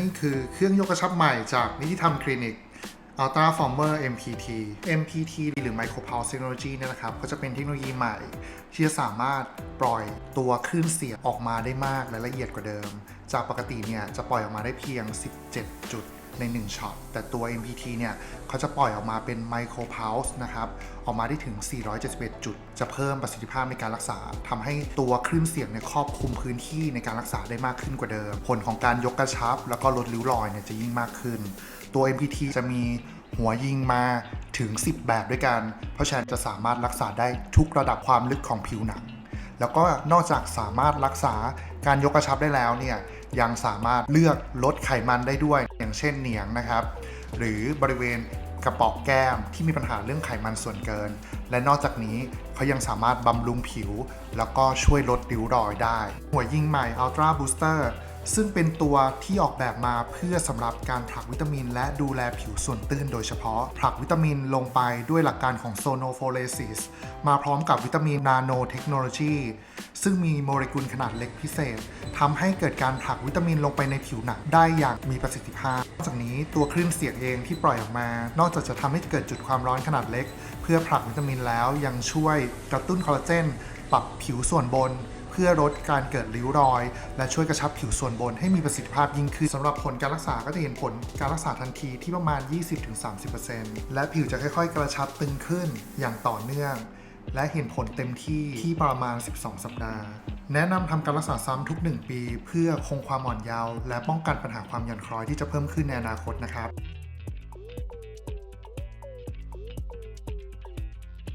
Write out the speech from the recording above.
นี่คือเครื่องยกกระชับใหม่จากนิติธรรมคลินิก Ultra Former MPT MPT หรือ Micro Pulse Technology เนี่ยนะครับ ก็จะเป็นเทคโนโลยีใหม่ ที่จะสามารถปล่อยตัวคลื่นเสียงออกมาได้มากและละเอียดกว่าเดิม จากปกติเนี่ยจะปล่อยออกมาได้เพียง 17จุด ใน 1ช็อตแต่ตัว MPT เนี่ยเขาจะปล่อยออกมาเป็น Micro Pulse นะครับ ออกมาได้ถึง 471 จุด จะเพิ่มประสิทธิภาพในการรักษาทำให้ตัวคลื่นเสียงเนี่ยครอบคลุมพื้นที่ในการรักษาได้มากขึ้นกว่าเดิม ผลของการยกกระชับ แล้วก็ลดริ้วรอยเนี่ยจะยิ่งมากขึ้น ตัว MPT จะมีหัวยิงมาถึง 10 แบบด้วยกัน เพราะฉะนั้นจะสามารถรักษาได้ทุกระดับความลึกของผิวหนัง แล้วก็นอกจากสามารถรักษาการยกกระชับได้แล้วเนี่ยยังสามารถเลือกลดไขมันได้ด้วย อย่างเช่นเหนียงนะครับ หรือบริเวณกระป๋องแก้มที่มีปัญหาเรื่องไขมันส่วนเกิน และนอกจากนี้เขายังสามารถบำรุงผิว แล้วก็ช่วยลดริ้วรอยได้ หัวยิงใหม่ Ultra Booster ซึ่งเป็นตัวที่ออกแบบมาเพื่อสำหรับการผลักวิตามิน และดูแลผิวส่วนตื้นโดยเฉพาะ ผลักวิตามินลงไปด้วยหลักการของโซโนโฟเลซิสมาพร้อมกับวิตามินนาโนเทคโนโลยีซึ่งมีโมเลกุลขนาดเล็กพิเศษทำให้เกิดการผลักวิตามินลงไปในผิวหนังได้อย่างมีประสิทธิภาพนอกจากนี้ตัวคลื่นเสียงเองที่ปล่อยออกมา นอกจากจะทำให้เกิดจุดความร้อนขนาดเล็ก เพื่อผลักวิตามินแล้วยังช่วยกระตุ้นคอลลาเจนปรับผิวส่วนบน เพื่อลดการเกิดริ้วรอย และช่วยกระชับผิวส่วนบนให้มีประสิทธิภาพยิ่งขึ้นสำหรับผลการรักษาก็จะเห็นผลการรักษาทันทีที่ประมาณ 20-30%และผิวจะค่อยๆ กระชับตึงขึ้นอย่างต่อเนื่อง และเห็นผลเต็มที่ที่ประมาณ 12 สัปดาห์ แนะนำทำการรักษาซ้ำทุก 1 ปี เพื่อคงความอ่อนเยาว์และป้องกันปัญหาความหย่อนคล้อยที่จะเพิ่มขึ้นในอนาคตนะครับ